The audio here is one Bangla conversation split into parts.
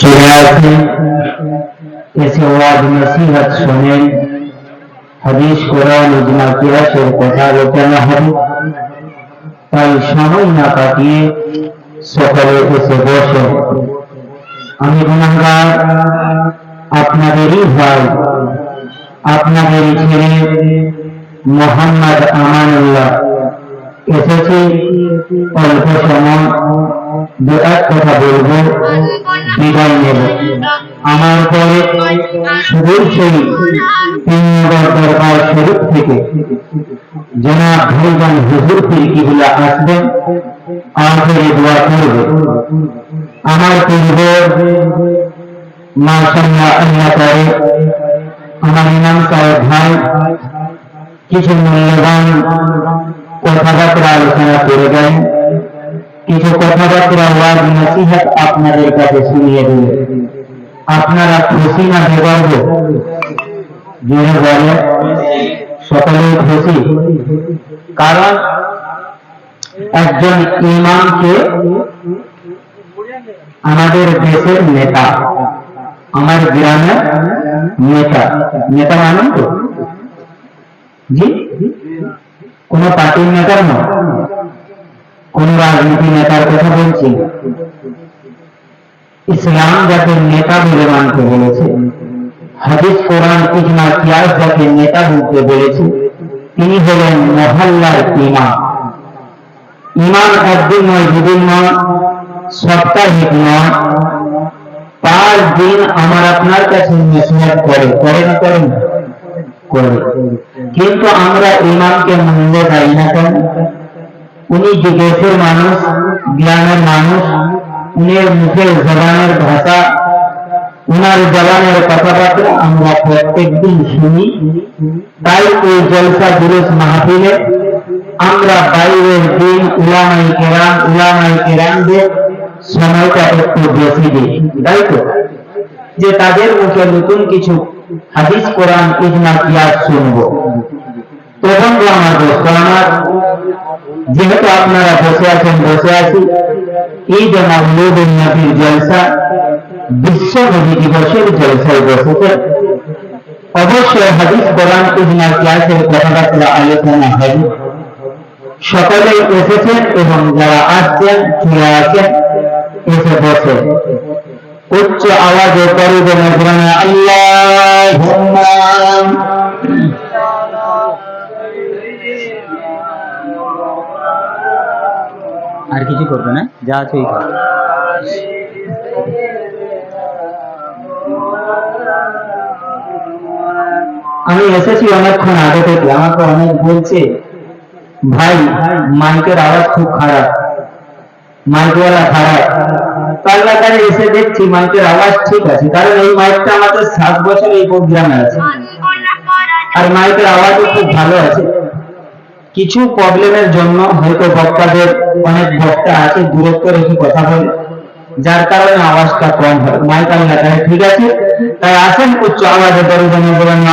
চলে আসেন এসে ওয়াজ নসিহত শোনেন হাদিস কোরআন ইজমা কিয়াসের কথা আলোচনা হবে তাই সময় না কাটিয়ে সকালে এসে বসে আমি গুণাগার আপনাদেরই ভাই আপনাদেরই ছেলে মোহাম্মদ আমানুল্লাহ এসেছি। অল্প দু এক কথা বলব। বিদায় নেব। আমার পরে সুদূর সেই তিন নম্বর দরবার শরীফ থেকে। জনাব ভাইজান হুজুর ফিরকিগুলা আসবেন আমাদের দোয়া করবে। আমার পূর্ব মাশাল্লাহ আল্লাহ করে আমার ইমাম সাহেব ভাই, কিছু মূল্যবান কথাবার্তা আলোচনা করে দেন কিছু কথাবার্তা ওয়াজ নসিহত আপনাদের কাছে শুনিয়ে দিলে আপনারা খুশি না বেগর্ব জোরে বলে সকলে খুশি কারণ একজন ইমামকে আমাদের দেশের নেতা আমার গ্রামের নেতা নেতা মানেন তো জি কোন পার্টির নেতার নয়। কোন রাজনীতি নেতার কথা বলছি। না। ইসলাম যাকে নেতা বলে মানতে বলেছে, হাদিস, কোরআন ইজমা কিয়াস যাকে নেতা বলতে বলেছে, তিনি হলেন মহল্লার ইমাম। ইমাম একদিন নয়, দুদিন নয়, সাপ্তাহিক নয়। পাঁচ দিন আমার আপনার কাছে মেসেজ করে করে না করেন। করে কিন্তু আমরা ইমামকে মূল্য দেয় না কেন উনি জিজ্ঞেসের মানুষ জ্ঞানের মানুষ উনি মুখের জবানের ভাষা উনার জবানের কথাবার্তা আমরা প্রত্যেকদিন শুনি তাই এই জলসা দিবস মাহফিলে আমরা বাইরের দিন উলামাই কেরাম উলামাই কেরামদের সময়টা একটু বেশি দিই তাই তো যে তাদের মুখে নতুন কিছু হাদিস, কোরআন ইজমা কিয়াস শুনব। তো আমার দোস্ত আমার যেহেতু আপনারা বসে আছেন, বসে আছি ঈদ মাহমুদুল নবীর জলসা, বিশ্ব নবী দিবসের জলসায় বসেছে। অবশ্যই হাদিস, কোরআন ইজমা ক্লাসের কথাবার্তা আলোচনা হবে। সকলেই এসেছেন এবং যারা আসছেন চলে আসেন এসে বসে উচ্চ আওয়াজে করিবেন আল্লাহ আর কিছু করবে না যা আছে আমি এসেছি অনেকক্ষণ আগে থেকে আমাকে অনেক বলছে ভাই মাইকের আওয়াজ খুব খারাপ। মাইকওয়ালা খারাপ। পাল্লাকারে এসে দেখছি মাইকের আওয়াজ ঠিক আছে, কারণ এই মাইকটা আমাদের সাত বছর এই প্রোগ্রামে আছে। আর মাইকের আওয়াজও খুব ভালো আছে। কিছু প্রবলেমের জন্য হয়তো বক্তাদের অনেক বক্তা আছে, দূরত্ব রেখে কথা বলে, যার কারণে আওয়াজটা কম হয়। মাইক আমি ঠিক আছে। তাই আসেন, উচ্চ আওয়াজে দরজনে বলেন না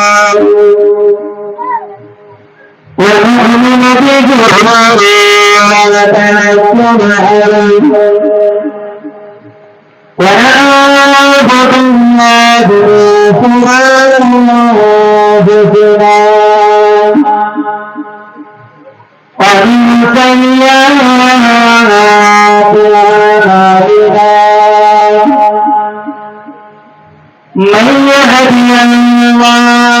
ونؤمن بجهرا ونتوكل ونعوذ بالله من أنفسنا ومن سيئات أعمالنا من يهدي الله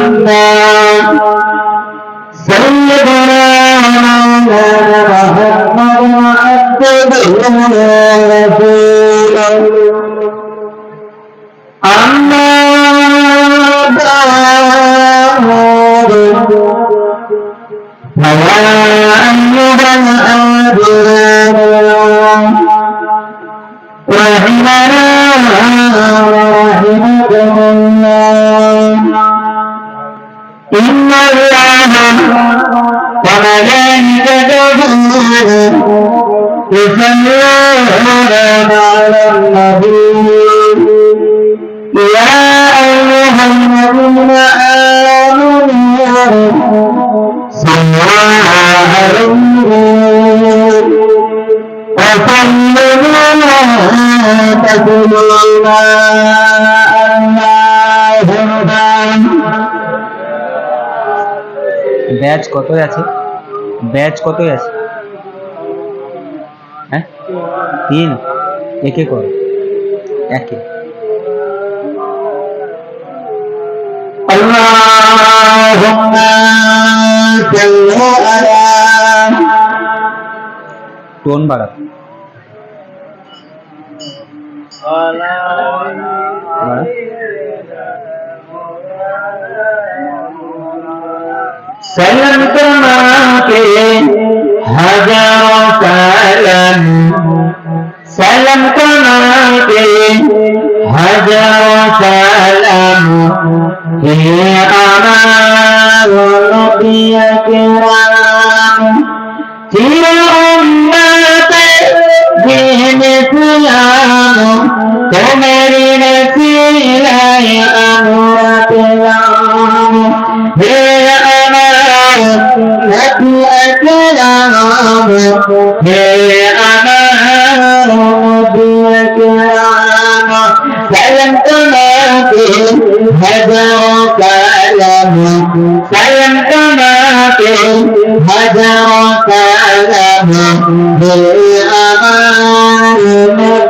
ಸಂಗೀತ يصلون على النبي يا أيها الذين آمنوا صلوا عليه وسلموا تسليما اللهم ব্যাচ কতই আছে ব্যাচ কতই আছে হ্যাঁ তিন একে কর একে اللهم صل على টোন বাড়া বাড়া सलाम তোমাকে হাজার সালাম সালাম তোমাকে হাজার সালাম হে আমার নবী আকরাম চির উম্মতে জেনেছিলাম তোমার নসিলায় আমরা তোমাকে হাজার কালাম তোমাকে হাজার কালাম হে আমার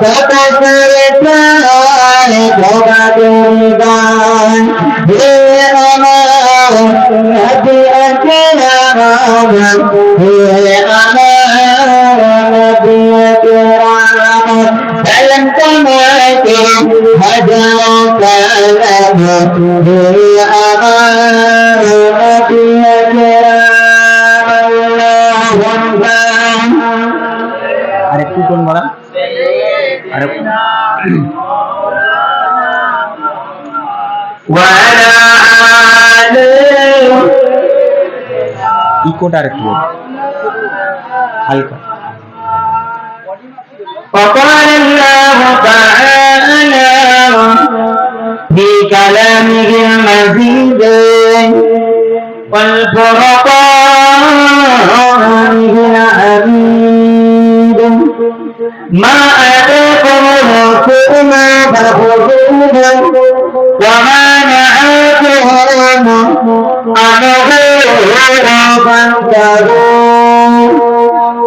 সতত ভগবানের গান হে আমার নবী আকরাম হে আমার নবী আকরাম সালাম তোমাকে হে আমার ইকোটা আর একটু বল। হালকা وقال الله تعالى في كلامه المزيد والفرقانه الحميد ما أتاكم الرسول فخذوه وما نهاكم عنه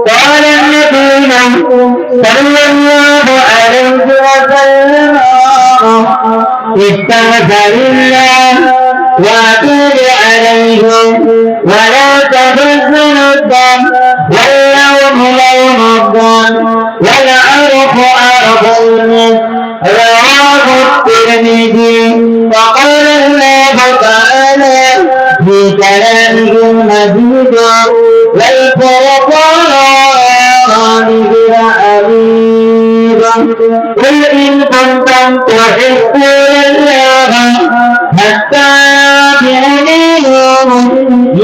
قال النبي صلى الله عليه وسلم استغفر الله واتوب عليه ولا تحزن الدم واللوم لوم الدم والعرف عرف المسك رواه الترمذي وقال الله تعالى في المجيد والفرقان بالحميد قل إن كنتم تحبون الله فاتبعوني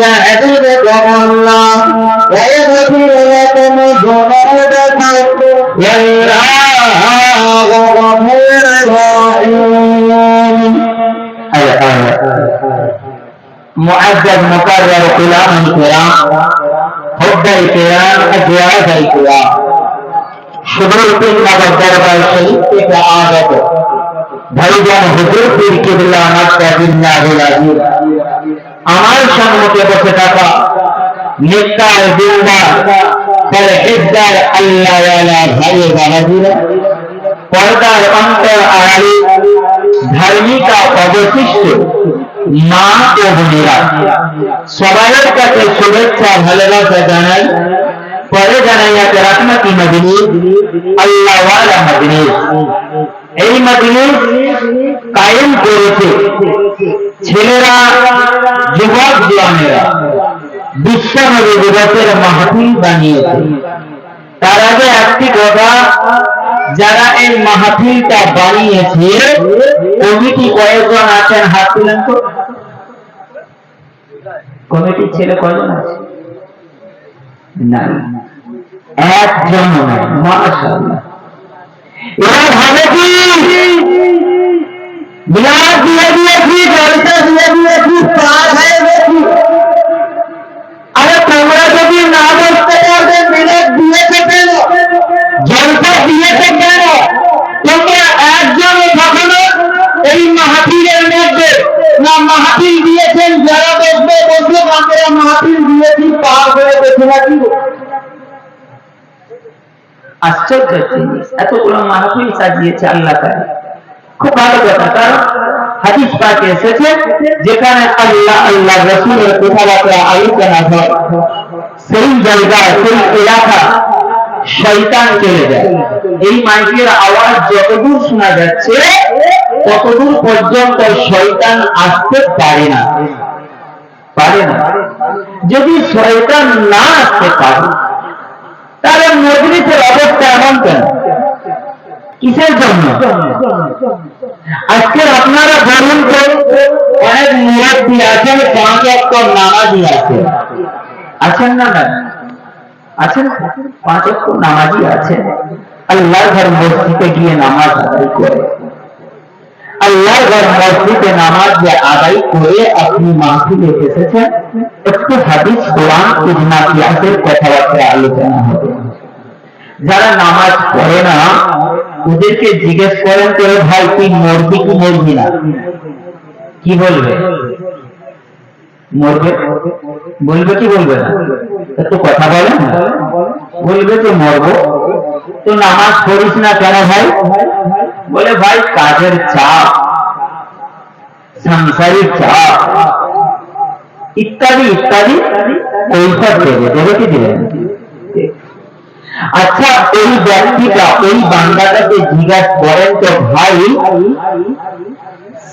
يعبدكم الله मुआजब मुकर्रर गुलाम किराम हुद्दा किराम अजवाज किराम शुरू पीर नगर दरबार शरीफ के आगत ভাইজান হুজুর পীর কিবলা আমার তাজিল্লা হুলাজি আমার সম্মুখে বসে থাকা নিকার জিন্দা তার হিদ্দার আল্লাহ ভাই বাহাদুরা পর্দার অন্তর আড়ালে ধার্মিকা অবশিষ্ট মা ও বোনেরা, সবাইয়ের কাছে শুভেচ্ছা, ভালোবাসা জানাই। পরে জানাই আছে রাহমাতি মজলিস আল্লাহওয়ালা মজলিস এই মজলিস কায়েম করেছে ছেলেরা, যুবক জওয়ানেরা বিশ্বনবী দিবসের মাহফিল বানিয়েছে। তার আগে একটি কথা, যারা এই মাহফিলটা বানিয়েছে, কমিটি কয়েকজন আছেন হাত তুলেন তো। কমিটির ছেলে কয়জন আছে? না। একজন নাই মাশাআল্লাহ। এরা ভাবে কি? বিলাস দিয়ে দিয়েছি জলটা দিয়ে দিয়েছি পাস হয়ে গেছি। গেছে আশ্চর্য জিনিস এতগুলো মাহফিল সাজিয়েছে আল্লাহ তাআলা খুব ভালো কথা, কারণ হাদিস পাকে এসেছে যেখানে আল্লাহ আল্লাহ রসুলের কথাবার্তা আলোচনা হয় সেই জায়গা সেই এলাকা শয়তান চলে যায় এই মাইকের আওয়াজ যতদূর শোনা যাচ্ছে ততদূর পর্যন্ত শয়তান আসতে পারে না পারে না। যদি শয়তান না আসতে পারে, তাহলে মজলিসের অবস্থা এমন কেন? কিসের জন্য? আজকে আপনারা বলুন তো, অনেক মুরাব্বি আছেন পাঁচ অক্ট নামাজি আছে। আছেন না না আছেন? পাঁচ অক্ট নামাজি আছেন। আল্লাহ ঘর মসজিদে গিয়ে নামাজ আদায় করে। আল্লাহ ঘর মসজিদে নামাজ যে আদায় করে আপনি মাহফিলে এসেছেন। একটু হাদিস, কোরআন ইজমা কিয়াসের কথাবার্তা আলোচনা হবে। যারা নামাজ পড়ে না, ওদেরকে জিজ্ঞেস করেন তো ভাই তুই মরবি কি মরবি না? কি বলবে? মরবে? বলবে কি বলবে না? একটু কথা বলেন বলবে যে মরবো। তো নামাজ পড়িস না কেন ভাই? বলে, ভাই, কাজের চাপ, সংসারিক চাপ, ইত্যাদি ইত্যাদি দেবে। দেবে আচ্ছা ওই ব্যক্তিটা ওই জিজ্ঞাসা করেন তো, ভাই,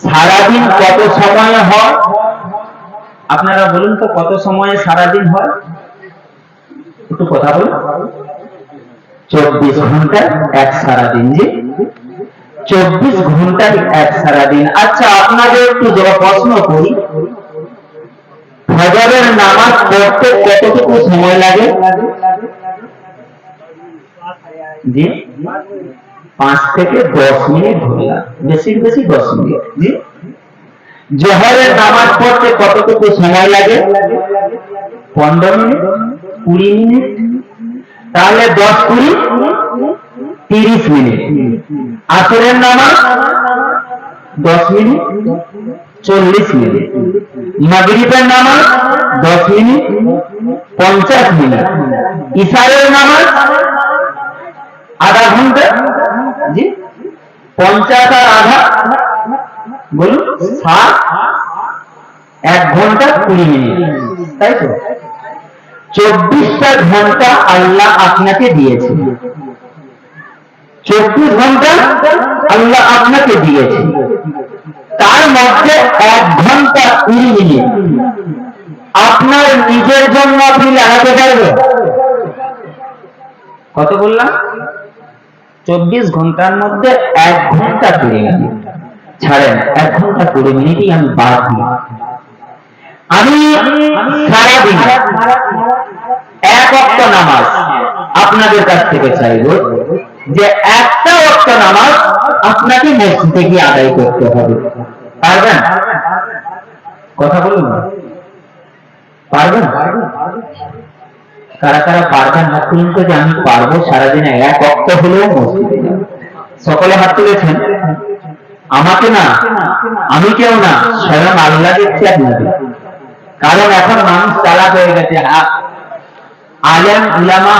সারাদিন কত সময় হয়? আপনারা বলুন তো, কত সময়ে সারাদিন হয়? একটু কথা বলুন। চব্বিশ ঘণ্টা এক সারাদিন জি। চব্বিশ ঘণ্টার এক সারাদিন? আচ্ছা আপনাদের একটু যারা প্রশ্ন করি, ফজরের নামাজ পড়তে কতটুকু সময় লাগে? জি, পাঁচ থেকে দশ মিনিট ধরলাম বেশি বেশি দশ মিনিট, জি। জোহরের নামাজ পড়তে কতটুকু সময় লাগে? পনেরো মিনিট, কুড়ি মিনিট তাহলে দশ কুড়ি, তিরিশ মিনিট। আসরের নামাজ দশ মিনিট, চল্লিশ মিনিট। মাগরিবের নামাজ দশ মিনিট, পঞ্চাশ মিনিট। ইশারের নামাজ আধা ঘণ্টা, জি, পঞ্চাশ আর আধা, বলুন, সাত, এক ঘণ্টা কুড়ি মিনিট। তাই তো? চব্বিশটা ঘণ্টা আল্লাহ আপনাকে দিয়েছে। চব্বিশ ঘণ্টা আল্লাহ আপনাকে দিয়েছে। তার মধ্যে এক ঘণ্টা কুড়ি মিনিট। আপনার নিজের জন্য আপনি লাগাতে পারবেন। কত বললাম? চব্বিশ ঘণ্টার মধ্যে এক ঘণ্টা কুড়ি মিনিট। ছাড়েন, এক ঘণ্টা কুড়ি মিনিটই আমি বাদ দিই আমি সারাদিন এক অক্ট নামাজ আপনাদের কাছ থেকে চাইব যে একটা অক্ট নামাজ আপনাকে মসজিদে গিয়ে আদায় করতে হবে। পারবেন? কথা বলুন। পারবেন? কারা কারা পারবেন হাত তুলুন তো যে আমি পারব সারাদিনে এক অক্ত হলেও মসজিদে। সকলে হাত তুলেছেন? আমাকে না, আমি কেউ না, স্বয়ং আল্লাহ দেখছি আপনাদের। কারণ এখন মানুষ চালাক হয়ে গেছে হা- আলেম, উলামা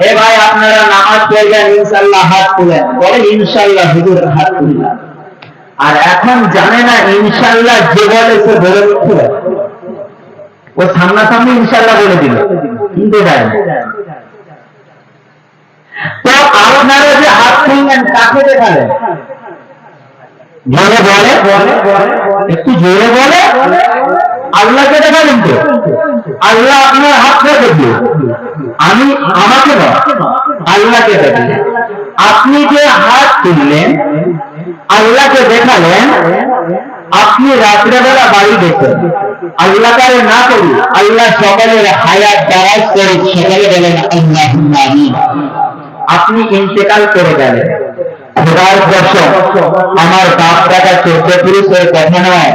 এ ভাই আপনারা নামাজ পড়বেন, ইনশাআল্লাহ হাত তুলেন। ইনশাআল্লাহ হুজুর হাত আর এখন জানে না ইনশাআল্লাহ যে বলে বলে দিচ্ছে ও ইনশাআল্লাহ বলে দিল। কিন্তু দেয় তো আপনারা যে হাত তুললেন, কাকে দেখালেন? জোরে বলে, একটু জোরে বলে, আল্লাহকে দেখালেন তো। আল্লাহ আপনার হাতটা দেখবে আমি, আমাকে না আল্লাহকে দেখালেন আপনি যে হাত তুললেন, আল্লাহকে দেখালেন, আপনি রাত্রেবেলা বাড়ি গেছেন। আল্লাহ না করি আল্লাহ সকালের হায়াত দারাজ করে সকালে গেলেন। আপনি ইন্তেকাল করে গেলেন। খোদার আমার বাপ দাদা চোদ্দ পুরুষের কথা নয়।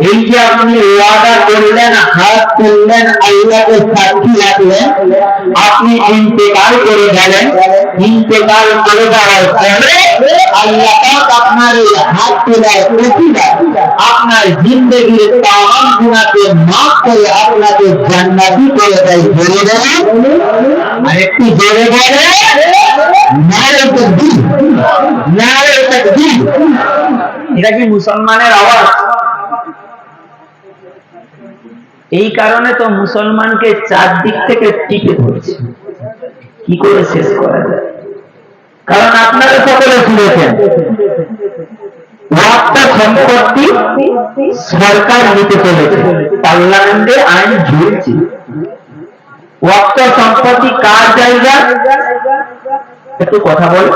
এই যে আপনি ওয়াদা করলেন, হাত তুললেন, আল্লাহকে সাক্ষী রাখলেন, আপনি ইন্তেকাল করে গেলেন, ইন্তেকাল করে যাওয়ার পরে আল্লাহ পাক আপনার এই হাত তোলার প্রতিভা আপনার জিন্দগির তামাম গুণাকে মাফ করে আপনাকে জান্নাতি করে দেয় জোরে দেয় আর একটু জোরে বলে নারে তকবীর। নারে এটা কি মুসলমানের আওয়াজ? এই কারণে তো মুসলমানকে চারদিক থেকে টিপে ধরেছে কি করে শেষ করা যায়? কারণ আপনারা সকলে শুনেছেন সম্পত্তি সরকার নিতে চলেছে, পার্লামেন্টে আইন ঝুলছে। সম্পত্তি কার জায়গা? একটু কথা বল।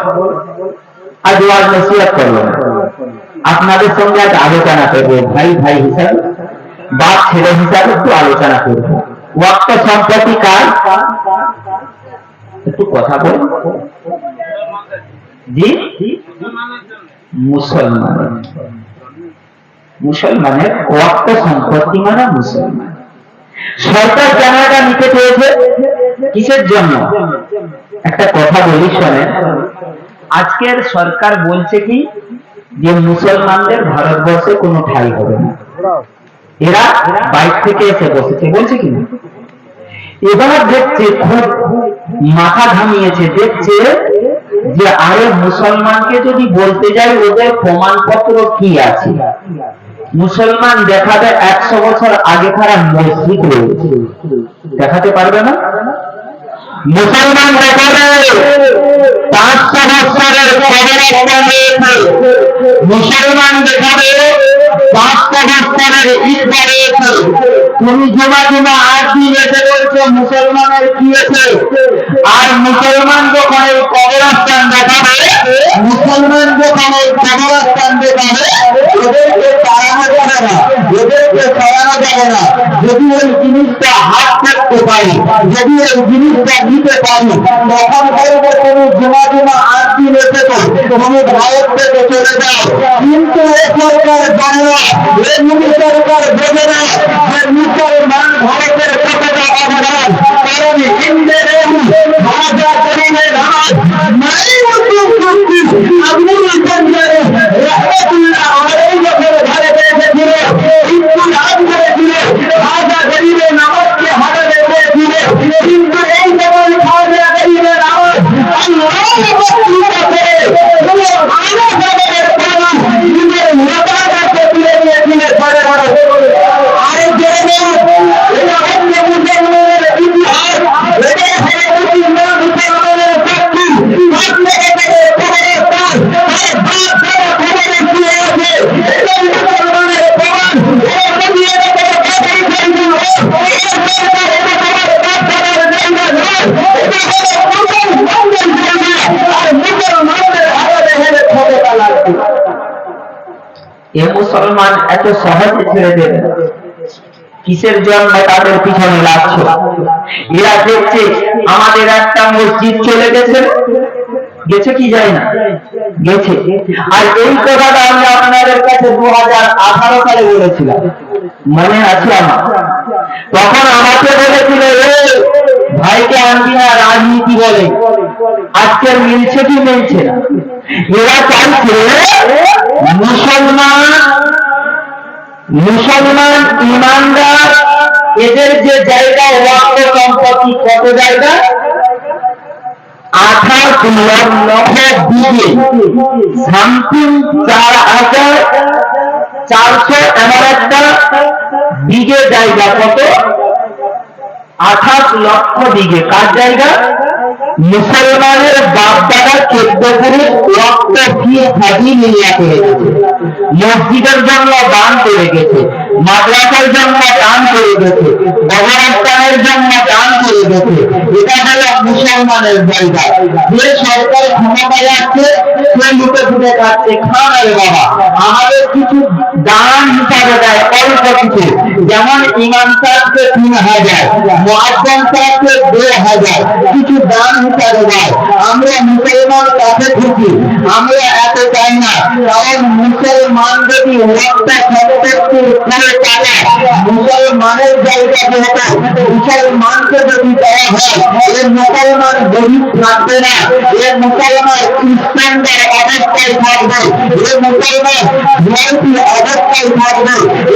আজ ওয়াজ নসিহত আপনাদের সঙ্গে আজ আলোচনা করব, ভাই ভাই হিসাবে। বাপ ছেলে হিসাবে একটু আলোচনা করব। ওয়াক্ত সম্পত্তি কার? একটু কথা বল জি? মুসলমান মুসলমানের ওয়াক্ত সম্পত্তি মানে মুসলমান। সরকার কেন এটা নিতে চেয়েছে কিসের জন্য? একটা কথা বলি, শোনেন। আজকের সরকার বলছে কি? যে মুসলমানদের ভারতবর্ষে কোনো ঠাই হবে না। এরা বাইক থেকে এসে বসেছে, বলছে কি না? এবার দেখছে খুব মাথা ঘামিয়েছে, দেখছে যে আরে মুসলমানকে যদি বলতে যাই, ওদের প্রমাণপত্র কি আছে? মুসলমান দেখাবে একশো বছর আগেকার মসজিদ রয়েছে। দেখাতে পারবে না? মুসলমান দেখাবে পাঁচশো বছরের মুসলমান দেখাবে ঈদগা রয়েছে তুমি জমা জমা আট দিন এসে বলছো, মুসলমানের কি আছে আর মুসলমান এই কবরস্থান দেখাবে, মুসলমান এই কবরস্থান দেখাবে, ওদেরকে তাড়ানো যাবে না। ওদেরকে সরানো যাবে না। যদি ওই জিনিসটা হাত থাকতে পারি, যদি ওই জিনিসটা নিতে পারি, তখন বলব, তুমি জমা জমা আট দিন এসেছ তুমি ভারত থেকে চলে যাও। কিন্তু এ সরকার জানে না, এ মুনি সরকার বোঝে না যে মুসলমান ভারতের পতাকা অবদান। কারণ হিন্দের ভাষা করিলে নাই কুর্তি আব্দুল সঞ্জয় রহমতুল্লাহ হয়েছিল কিন্তু এ মুসলমান এত সহজে ছেড়ে দেবে। কিসের জন্য তাদের পিছনে লাগছো? এরা দেখছে আমাদের একটা মসজিদ চলে গেছে। গেছে কি যায় না? গেছে। আর এই কথাটা আমি আপনাদের কাছে দু হাজার আঠারো সালে বলেছিলাম। মনে আছে আমার? তখন আমাকে বলেছিল "এ, ভাইকে আনবি না রাজনীতি বলে। আজকের মিলছে কি মিলছে না? এরা চাইছে মুসলমান মুসলমান ইমানদার এদের যে জায়গা ওয়াক্ত সম্পত্তি কত জায়গা মুসলমানের বাপ দাদার নিয়ে মসজিদের জন্য দান করে গেছে, মাদ্রাসার জন্য দান করে গেছে জন্য দান করে গেছে। এটা মুসলমানের জায়গা। যে সরকার ক্ষমতায় সে লুটে ফুটে বাবা, আমাদের কিছু দান হিসাবে দেয়, অল্প কিছু। যেমন ইমাম সাহেবকে তিন হাজার মোয়াজ্জম সাহেবকে দু হাজার। কিছু দান হিসাবে দেয়। আমরা মুসলমান কাছে খুশি আমরা এত চাই না। কারণ মুসলমান যদি রক্ত সম্পত্তির টাকা। মুসলমানের জায়গাতে হতো মুসলমানকে যদি দেওয়া হয় এ মুসলমান গরিব থাকবে না। এ মুসলমান খ্রিস্টানদের অবস্থায় থাকবে। এ মুসলমান ধর্মী অবস্থায় থাকবে।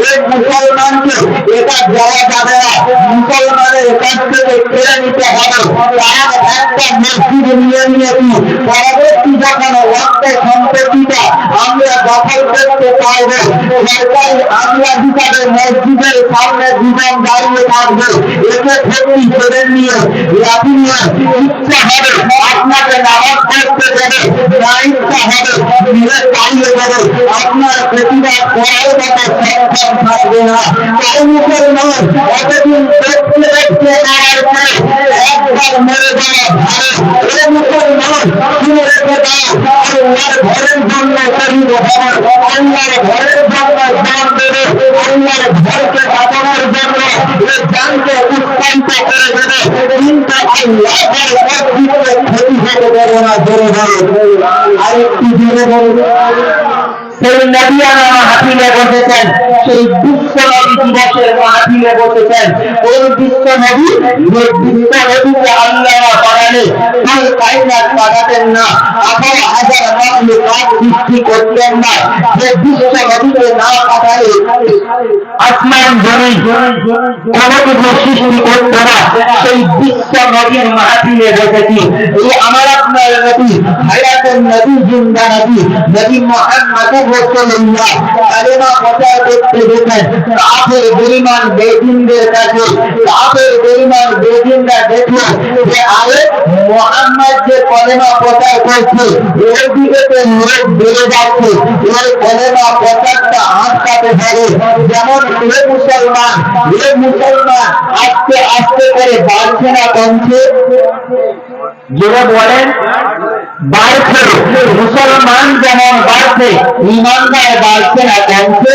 এ মুসলমানকে এটা দেওয়া যাবে না। মুসলমানের কাছ থেকে কেড়ে নিতে হবে। তারা একটা মসজিদ নিয়ে নিয়েছি। পরবর্তী যখন রক্ত সম্পত্তিটা আমরা দখল করতে পারব। সরকারি আমরা হিসাবে মসজিদের সামনে দুজন দাঁড়িয়ে থাকবে। একে ক্ষতি করে নিয়ে লাঠি নিয়ে ইচ্ছা হবে আপনাকে নামাজ পড়তে দেবে না ইচ্ছা হবে নিয়ে চালিয়ে দেবে আপনার প্রতিবাদ করার মতো সক্ষম থাকবে না। তাই মুসলমান এতদিন দেখতে দেখতে মারার পরে একবার মরে যাওয়া ভালো। এ মুসলমান শুনে রেখে দাও আল্লাহর ঘরের জন্য করিব আল্লাহর ঘরের জন্য দান দেবে আল্লাহর ঘরকে বাঁচানোর জন্য এ দানকে উৎসাহিত করে দেবে। কিন্তু আল্লাহর মসজিদকে ক্ষতি হতে দেবে না, জোরে ধরে আরেকটি জোরে বলো। সেই নদিয়ানা মাহফিলে বসেছেন সেই বসেছেন। কোন বিশ্ব নবী বিশ্ব নবীকে আল্লাহ পাঠালে তাই কায়নাত পাঠাতেন না। সৃষ্টি করতেন না। কোনো সেই বিশ্ব নবীর মাহফিলে বসেছি। এই আমার আপনার নবী হায়াতের নবী, জিন্দা নবী নবী মোহাম্মদ রাসূলুল্লাহ। কালেমা প্রচার কাফের বেঈমান বেদিনদের কাছে কাফের বেঈমান বেদিনরা দেখল যে, আরে, মোহাম্মদ যে কলেমা প্রচার করছে, এর দিকে তো লোক বেড়ে যাচ্ছে। এর কলেমা প্রচারটা আটকাতে হবে যেমন এ মুসলমান এ মুসলমান আস্তে আস্তে করে বাড়ছে না কমছে। যেটা বলেন, বাড়ছে। মুসলমান যেমন বাড়ছে, ইমানদার বাড়ছে না কমছে।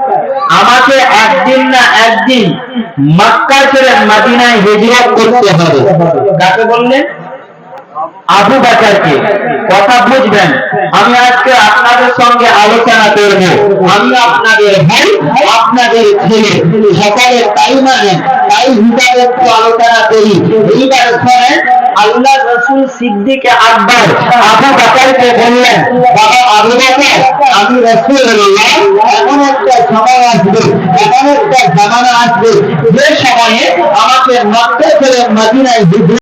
আমাকে একদিন না একদিন মক্কা ছেড়ে মদিনায় হিজরত করতে হবে। কাকে বললেন? আবু বাকারকে। কথা বুঝবেন, আমি আজকে আপনাদের সঙ্গে আলোচনা করব। আমি আপনাদের ভাই, আপনাদের ছেলে। সকালে তাই মানে তাই হিসাবে একটু আলোচনা করি। এইবার শোনেন আল্লাহ রসুল সিদ্দিকে আকবর আবু বাকারকে বললেন, বাবা, আবু বাকার, আমি রসুল এমন একটা সময় আসবে, এমন একটা জামানা আসবে, যে সময়ে আমাকে মক্কা ছেড়ে মদিনায়